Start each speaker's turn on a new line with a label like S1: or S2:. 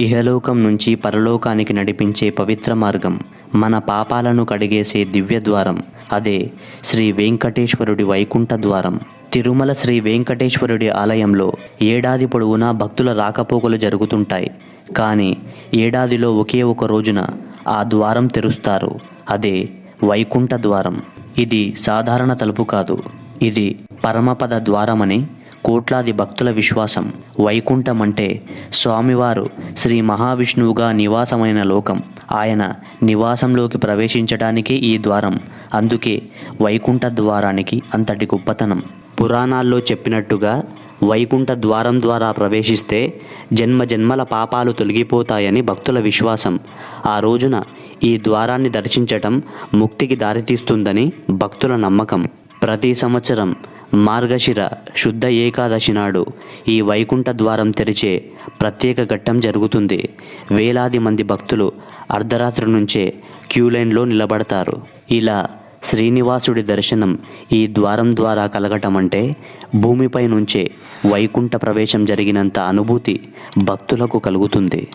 S1: ఇహలోకం నుంచి పరలోకానికి నడిపించే పవిత్ర మార్గం మన పాపాలను కడిగేసే దివ్య ద్వారం అదే శ్రీ వెంకటేశ్వరుడి వైకుంఠ ద్వారం. తిరుమల శ్రీ వెంకటేశ్వరుడి ఆలయంలో ఏడాది పొడవునా భక్తుల రాకపోకలు జరుగుతుంటాయి. కానీ ఏడాదిలో ఒకే ఒక రోజున ఆ ద్వారం తెరుస్తారు అదే వైకుంఠ ద్వారం. ఇది సాధారణ తలుపు కాదు ఇది పరమపద ద్వారమని కోట్లాది భక్తుల విశ్వాసం వైకుంఠం అంటే స్వామివారు శ్రీ మహావిష్ణువుగా నివాసమైన లోకం. ఆయన నివాసంలోకి ప్రవేశించడానికి ఈ ద్వారం. అందుకే వైకుంఠ ద్వారానికి అంతటి గొప్పతనం. పురాణాల్లో చెప్పినట్టుగా వైకుంఠ ద్వారం ద్వారా ప్రవేశిస్తే జన్మ జన్మల పాపాలు తొలగిపోతాయని భక్తుల విశ్వాసం. ఆ రోజున ఈ ద్వారాన్ని దర్శించటం ముక్తికి దారితీస్తుందని భక్తుల నమ్మకం. ప్రతి సంవత్సరం మార్గశిర శుద్ధ ఏకాదశి నాడు ఈ వైకుంఠ ద్వారం తెరిచే ప్రత్యేక ఘట్టం జరుగుతుంది. వేలాది మంది భక్తులు అర్ధరాత్రి నుంచే క్యూలైన్లో నిలబడతారు. ఇలా శ్రీనివాసుడి దర్శనం ఈ ద్వారం ద్వారా కలగటం అంటే భూమిపై నుంచే వైకుంఠ ప్రవేశం జరిగినంత అనుభూతి భక్తులకు కలుగుతుంది.